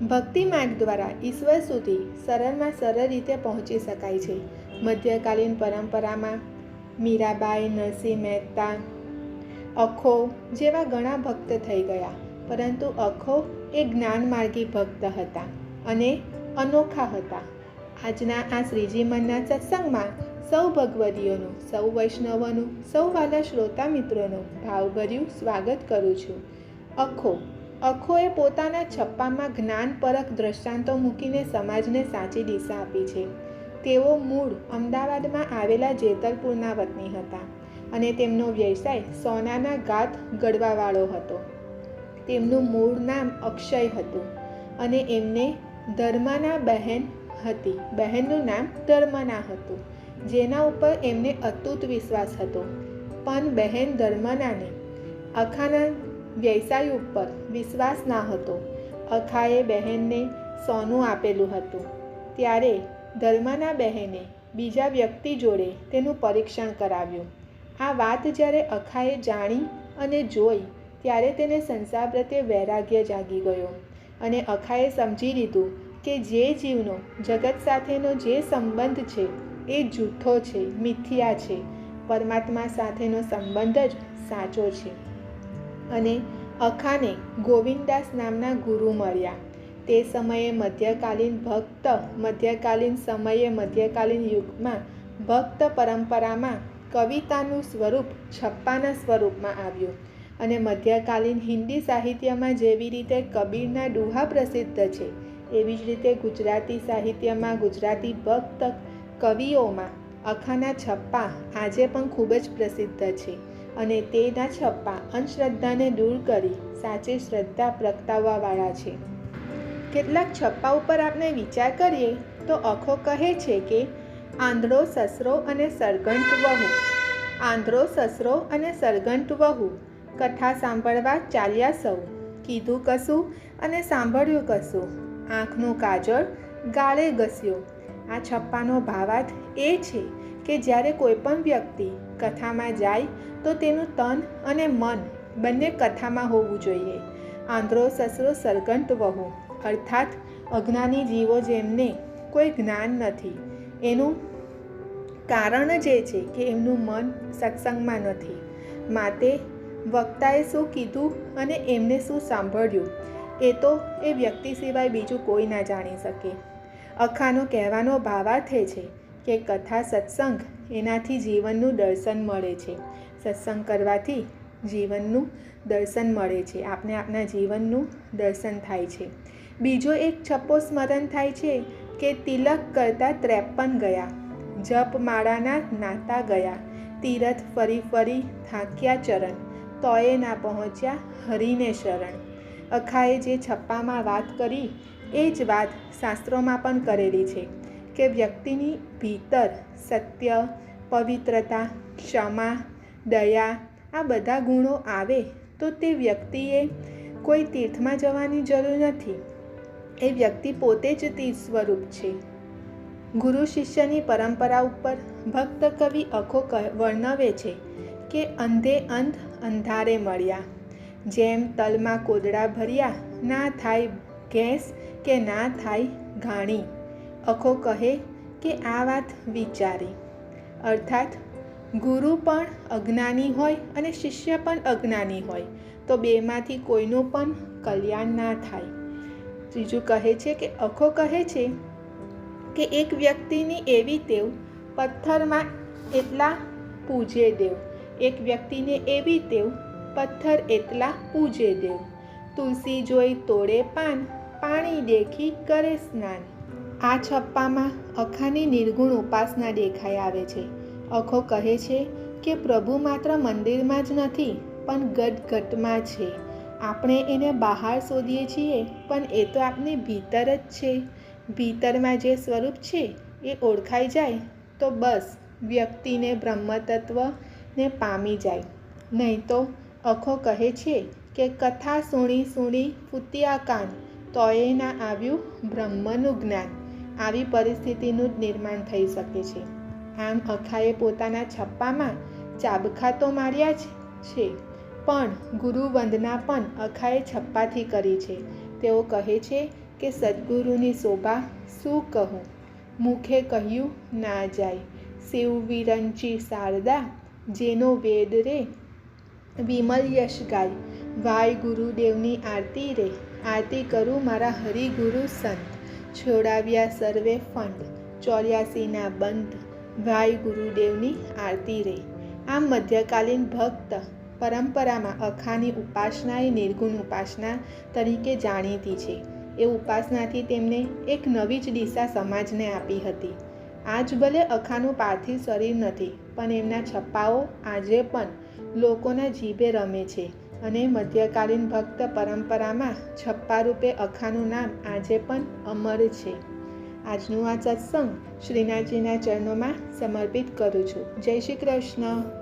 ભક્તિ માર્ગ દ્વારા ઈશ્વર સુધી સરળમાં સરળ રીતે પહોંચી શકાય છે. મધ્યકાલીન પરંપરામાં મીરાબાઈ, નરસિંહ મહેતા, અખો જેવા ઘણા ભક્ત થઈ ગયા, પરંતુ અખો એ જ્ઞાનમાર્ગી ભક્ત હતા અને અનોખા હતા. આજના આ શ્રીજી મનના સત્સંગમાં સૌ ભગવદીઓનું, સૌ વૈષ્ણવોનું, સૌ વાલા શ્રોતા મિત્રોનું ભાવભર્યું સ્વાગત કરું છું. અખો અખોએ પોતાના છપ્પામાં જ્ઞાનપરક દ્રષ્ટાંતો મૂકીને સમાજને સાચી દિશા આપી છે. તેઓ મૂળ અમદાવાદમાં આવેલા જેતલપુરના વતની હતા અને તેમનો વ્યવસાય સોનાના ગાત ગળવાવાળો હતો. તેમનું મૂળ નામ અક્ષય હતું અને એમને ધર્માના બહેન હતી. બહેનનું નામ ધર્મના હતું, જેના ઉપર એમને અતૂટ વિશ્વાસ હતો. પણ બહેન ધર્મનાને અખાના વ્યવસાય ઉપર વિશ્વાસ ના હતો. અખાએ બહેનને સોનું આપેલું હતું. ત્યારે ધર્મના બહેને બીજા વ્યક્તિ જોડે તેનું પરીક્ષણ કરાવ્યું. આ વાત જ્યારે અખાએ જાણી અને જોઈ, ત્યારે તેને સંસાર પ્રત્યે વૈરાગ્ય જાગી ગયો અને અખાએ સમજી લીધું કે જે જીવનો જગત સાથેનો જે સંબંધ છે, એ જૂઠો છે, મિથ્યા છે. પરમાત્મા સાથેનો સંબંધ જ સાચો છે. અને અખાને ગોવિંદાસ નામના ગુરુ મળ્યા. તે સમયે મધ્યકાલીન ભક્ત, મધ્યકાલીન સમયે મધ્યકાલીન યુગમાં ભક્ત પરંપરામાં કવિતાનું સ્વરૂપ છપ્પાના સ્વરૂપમાં આવ્યું અને મધ્યકાલીન હિન્દી સાહિત્યમાં જેવી રીતે કબીરના ડુહા પ્રસિદ્ધ છે, એવી જ રીતે ગુજરાતી સાહિત્યમાં ગુજરાતી ભક્ત કવિઓમાં અખાના છપ્પા આજે પણ ખૂબ જ પ્રસિદ્ધ છે. અને તેના છપ્પા અંધશ્રદ્ધાને દૂર કરી સાચી શ્રદ્ધા પ્રગટાવવાવાળા છે. કેટલાક છપ્પા ઉપર આપણે વિચાર કરીએ તો અખો કહે છે કે, આંધળો સસરો અને સરગંટ વહુ. આંધળો સસરો અને સરગંટ વહુ. કથા સાંભળવા ચાલ્યા સૌ. કીધું કશું અને સાંભળ્યું કશું. આંખનું કાજળ ગાળે ઘસ્યો. આ છપ્પાનો ભાવાર્થ એ છે કે જ્યારે કોઈ પણ વ્યક્તિ કથામાં જાય તો તેનું તન અને મન બંને કથામાં હોવું જોઈએ. આંધ્રો સસરો સરગંટ વહુ, અર્થાત અજ્ઞાની જીવો જેમને કોઈ જ્ઞાન નથી. એનું કારણ જ એ છે કે એમનું મન સત્સંગમાં નથી. માતે વક્તાએ શું કીધું અને એમને શું સાંભળ્યું, એ તો એ વ્યક્તિ સિવાય બીજું કોઈ ના જાણી શકે. અખાનો કહેવાનો ભાવાર્થ છે કે કથા સત્સંગ એનાથી જીવનનું દર્શન મળે છે. સત્સંગ કરવાથી જીવનનું દર્શન મળે છે. આપણે આપણા જીવનનું દર્શન થાય છે. બીજો એક છપ્પો સ્મરણ થાય છે કે તિલક કરતાં ત્રેપન ગયા, જપ માળાના નાતા ગયા, તીરથ ફરી ફરી થાક્યા ચરણ, તોય ના પહોંચ્યા હરિને શરણ. અખાએ જે છપ્પામાં વાત કરી, એ જ વાત શાસ્ત્રોમાં પણ કરેલી છે. કે વ્યક્તિની ભીતર સત્ય, પવિત્રતા, ક્ષમા, દયા આ બધા ગુણો આવે તો તે વ્યક્તિએ કોઈ તીર્થમાં જવાની જરૂર નથી. એ વ્યક્તિ પોતે જ તીર્થ સ્વરૂપ છે. ગુરુ શિષ્યની પરંપરા ઉપર ભક્ત કવિ અખો વર્ણવે છે કે અંધે અંધ અંધારે મળ્યા. જેમ તલમાં કોદડા ભર્યા, ના થાય ગેસ કે ના થાય ઘાણી. અખો કહે કે આ વાત વિચારી. અર્થાત, ગુરુ પણ અજ્ઞાની હોય અને શિષ્ય પણ અજ્ઞાની હોય, તો બેમાંથી કોઈનું પણ કલ્યાણ ના થાય. ત્રીજું કહે છે કે, અખો કહે છે કે એક વ્યક્તિની એવી ટેવ પથ્થરમાં એટલા પૂજે દેવ. એક વ્યક્તિને એવી ટેવ પથ્થર એટલા પૂજે દેવ. તુલસી જોઈ તોડે પાન, પાણી દેખી કરે સ્નાન. આ છપ્પામાં અખાની નિર્ગુણ ઉપાસના દેખાઈ આવે છે. અખો કહે છે કે પ્રભુ માત્ર મંદિરમાં જ નથી, પણ ગટગટમાં છે. આપણે એને બહાર શોધીએ છીએ, પણ એ તો આપની ભીતર જ છે. ભીતરમાં જે સ્વરૂપ છે, એ ઓળખાઈ જાય, તો બસ વ્યક્તિને બ્રહ્મતત્વને પામી જાય. નહીં તો અખો કહે છે કે કથા સુણી સુણી ફૂત્યા કાન, તોય ના આવ્યું બ્રહ્મનું જ્ઞાન. આવી પરિસ્થિતિનું જ નિર્માણ થઈ શકે છે. આમ અખાએ પોતાના છપ્પામાં ચાબખા તો માર્યા જ છે, પણ ગુરુ વંદના પણ અખાએ છપ્પાથી કરી છે. તેઓ કહે છે કે સદગુરુની શોભા શું કહું? મુખે કહ્યું, ના જાય. શિવ વિરંચી શારદા, જેનો વેદ રે, વિમલ યશ ગાય. વાય ગુરુદેવની આરતી રે. આરતી કરું મારા હરિગુરુ સંત. છોડાવ્યા સર્વે ફંડ. ચોર્યાસીના બંધ. વાય ગુરુદેવની આરતી રે આમ મધ્યકાલીન ભક્ત પરંપરામાં અખાની ઉપાસના એ નિર્ગુણ ઉપાસના તરીકે જાણીતી છે. એ ઉપાસનાથી તેમને એક નવી જ દિશા સમાજને આપી હતી. આજ ભલે અખાનું પાર્થિવ શરીર નથી, પણ એમના છપ્પાઓ આજે પણ લોકોના જીભે રમે છે. અને મધ્યકાલીન ભક્ત પરંપરામાં છપ્પા રૂપે અખાનું નામ આજે પણ અમર છે. આજનું આ સત્સંગ શ્રીનાથજીના ચરણોમાં સમર્પિત કરું છું. જય શ્રી કૃષ્ણ.